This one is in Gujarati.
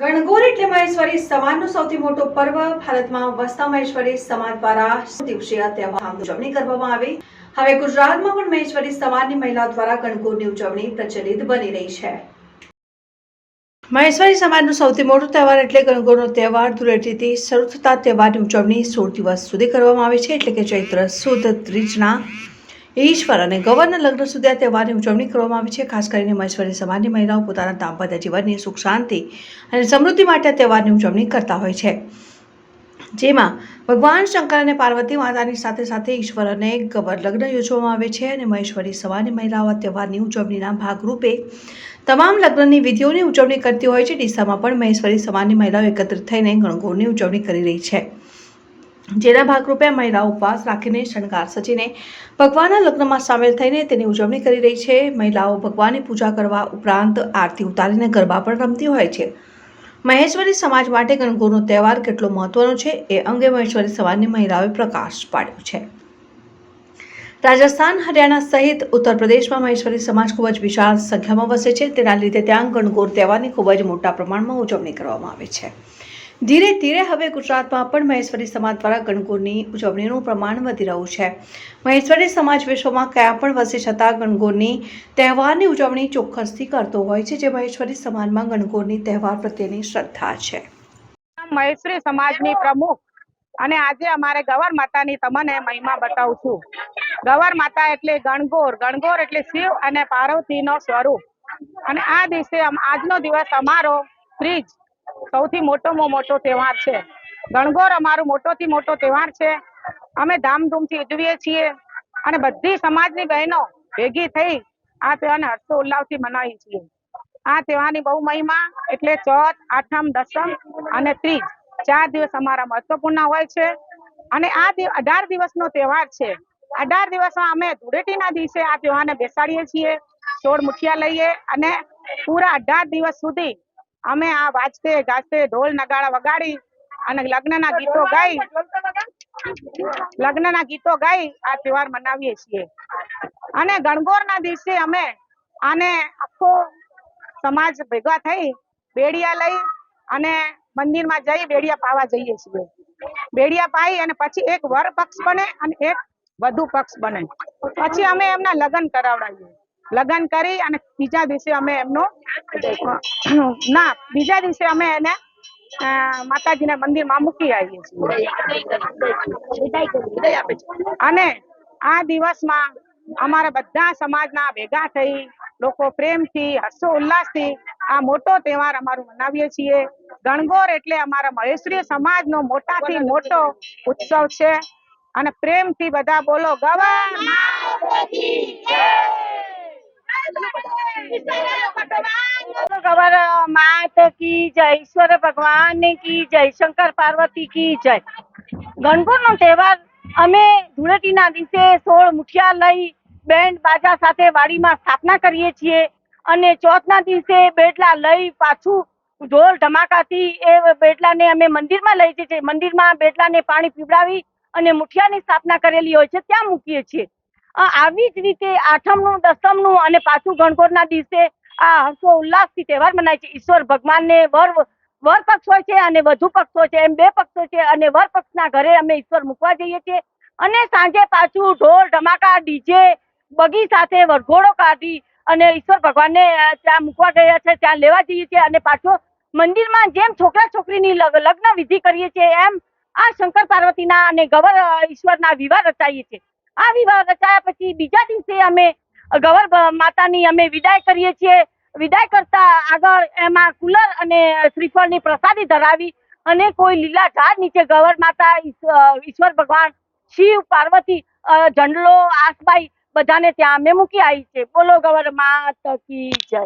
ગણગોર એટલે મહેશ્વરી સમાજનો સૌથી મોટો પર્વ. ભારતમાં વસતા મહેશ્વરી સમાજ દ્વારા દિવસીય તહેવાર ઉજવણી કરવામાં આવી. હવે ગુજરાતમાં પણ મહેશ્વરી સમાજની મહિલા દ્વારા ગણગોરની ઉજવણી પ્રચલિત બની રહી છે. મહેશ્વરી સમાજનો સૌથી મોટો તહેવાર એટલે ગણગોરનો તહેવાર. ધૂળેટીથી શરૂ થતા તહેવારની ઉજવણી સોળ દિવસ સુધી કરવામાં આવે છે. એટલે કે ચૈત્ર સુદ ત્રીજના ઈશ્વર અને ગવરના લગ્ન સુધી આ તહેવારની ઉજવણી કરવામાં આવે છે. ખાસ કરીને મહેશ્વરી સમાજની મહિલાઓ પોતાના દાંપત્ય જીવનની સુખ, શાંતિ અને સમૃદ્ધિ માટે આ તહેવારની ઉજવણી કરતા હોય છે. જેમાં ભગવાન શંકર અને પાર્વતી માતાની સાથે સાથે ઈશ્વર અને ગવર લગ્ન યોજવામાં આવે છે અને મહેશ્વરી સમાજની મહિલાઓ આ તહેવારની ઉજવણીના ભાગરૂપે તમામ લગ્નની વિધિઓની ઉજવણી કરતી હોય છે. ડીસામાં પણ મહેશ્વરી સમાજની મહિલાઓ એકત્રિત થઈને ગણગોરની ઉજવણી કરી રહી છે. જેના ભાગરૂપે મહિલાઓ ઉપવાસ રાખીને શણગાર સજીને ભગવાનના લગ્નમાં સામેલ થઈને તેની ઉજવણી કરી રહી છે. મહિલાઓ ભગવાનની પૂજા કરવા ઉપરાંત આરતી ઉતારીને ગરબા પણ રમતી હોય છે. મહેશ્વરી સમાજ માટે ગણગોરનો તહેવાર કેટલો મહત્વનો છે એ અંગે મહેશ્વરી સમાજની મહિલાઓએ પ્રકાશ પાડ્યો છે. રાજસ્થાન, હરિયાણા સહિત ઉત્તર પ્રદેશમાં મહેશ્વરી સમાજ ખૂબ જ વિશાળ સંખ્યામાં વસે છે. તેના લીધે ત્યાં ગણગોર તહેવારની ખૂબ જ મોટા પ્રમાણમાં ઉજવણી કરવામાં આવે છે. ધીરે ધીરે હવે ગુજરાતમાં પણ મહેશ્વરી સમાજ દ્વારા ગણગોરની ઉજવણીનું પ્રમાણ વધી રહ્યું છે. મહેશ્વરી સમાજ વિશ્વમાં ક્યાં પણ વસે છતાં ગણગોરની તહેવારની ઉજવણી ચોક્કસથી કરતો હોય છે, જે મહેશ્વરી સમાજમાં ગણગોરની તહેવાર પ્રત્યેની શ્રદ્ધા છે. મહેશ્વરી સમાજની પ્રમુખ અને આજે અમારે ગવર માતાની તમને મહિમા બતાવું છું. ગવર માતા એટલે ગણગોર ગણગોર એટલે શિવ અને પાર્વતીનો સ્વરૂપ. અને આ દિવસે આજનો દિવસ અમારો ત્રીજ સૌથી મોટોમાં મોટો તહેવાર છે. ગણગોર અમારો મોટોથી મોટો તહેવાર છે. અમે ધામધૂમથી ઉજવીએ છીએ અને બધી સમાજની બહેનો ભેગી થઈ આ તહેવારને હર્ષો ઉલ્લાસથી મનાવીએ છીએ. આ તહેવારની બહુ મહિમા એટલે ચોથ, આઠમ, દસમ અને ત્રીજ ચાર દિવસ અમારા મહત્વપૂર્ણ હોય છે. અને આ અઢાર દિવસનો તહેવાર છે. અઢાર દિવસમાં અમે ધૂળેટીના દિવસે આ તહેવારને બેસાડીએ છીએ. સોળ મુઠિયા લઈએ અને પૂરા અઢાર દિવસ સુધી અમે આ વાજતે ગાજતે ઢોલ નગાડા વગાડી અને લગ્નના ગીતો ગાઈ. લગ્નના ગીતો ગાઈ આ તહેવાર મનાવીએ છીએ. અને ગણગોરના દિવસે અમે આને આખો સમાજ ભેગા થઈ બેડિયા લઈ અને મંદિરમાં જઈ બેડિયા પાવા જઈએ છીએ. બેડિયા પાઈ અને પછી એક વર પક્ષ બને અને એક વધુ પક્ષ બને. પછી અમે એમના લગ્ન કરાવડાવીએ. લગ્ન કરી અને બીજા દિવસે અમે એમનો ના બીજા દિવસે અમે એને અ, માતાજીના મંદિરમાં મૂકી આવીએ છીએ. અને આ દિવસમાં અમારા બધા સમાજના ભેગા થઈ લોકો પ્રેમથી હર્ષો ઉલ્લાસથી આ મોટો તહેવાર અમારું મનાવીએ છીએ. ગણગોર એટલે અમારા મહેશ્વરી સમાજનો મોટાથી મોટો ઉત્સવ છે. અને પ્રેમથી બધા બોલો ગવા માત કી જય, ઈશ્વર ભગવાન કી જય, શંકર પાર્વતી કી જય. ગણપુર નો તહેવાર અમે ધૂળેટીના દિવસે સોળ મુઠિયા લઈ બેન્ડ બાજા સાથે વાડીમાં સ્થાપના કરીએ છીએ અને ચોથના દિવસે બેટલા લઈ પાછું ઢોલ ધમાકાથી એ બેટલાને અમે મંદિરમાં લઈ જઈએ છીએ. મંદિરમાં બેટલાને પાણી પીવડાવી અને મુઠિયાની સ્થાપના કરેલી હોય છે, ત્યાં મૂકીએ છીએ. આવી જ રીતે આઠમનું, દસમનું અને પાછું ગણગોરના દિવસે આ હર્ષો ઉલ્લાસથી તહેવાર મનાય છે. ઈશ્વર ભગવાનને વર વર પક્ષ હોય છે અને વધુ પક્ષ છે. એમ બે પક્ષો છે અને વર પક્ષના ઘરે અમે ઈશ્વર મૂકવા જઈએ છીએ. અને સાંજે પાછું ઢોલ, ધમાકા, ડીજે, બગી સાથે વરઘોડો કાઢી અને ઈશ્વર ભગવાનને ત્યાં મૂકવા ગયા છે, ત્યાં લેવા જઈએ છીએ અને પાછો મંદિરમાં જેમ છોકરા છોકરીની લગ- લગ્ન વિધિ કરીએ છીએ, એમ આ શંકર પાર્વતીના અને ગવર ઈશ્વરના વિવાહ રચાઈએ છીએ. આ વિવાહ રચાયા પછી બીજા દિવસે અમે ગવર માતાની અમે વિદાય કરીએ છીએ. વિદાય કરતા આગળ એમાં કુલર અને શ્રીફળની પ્રસાદી ધરાવી અને કોઈ લીલા ઝાડ નીચે ગવર માતા ઈશ્વર ભગવાન શિવ પાર્વતી અ, ઝંડલો આસબાઈ બધાને ત્યાં અમે મૂકી આવી છે બોલો ગવર માત કી જય.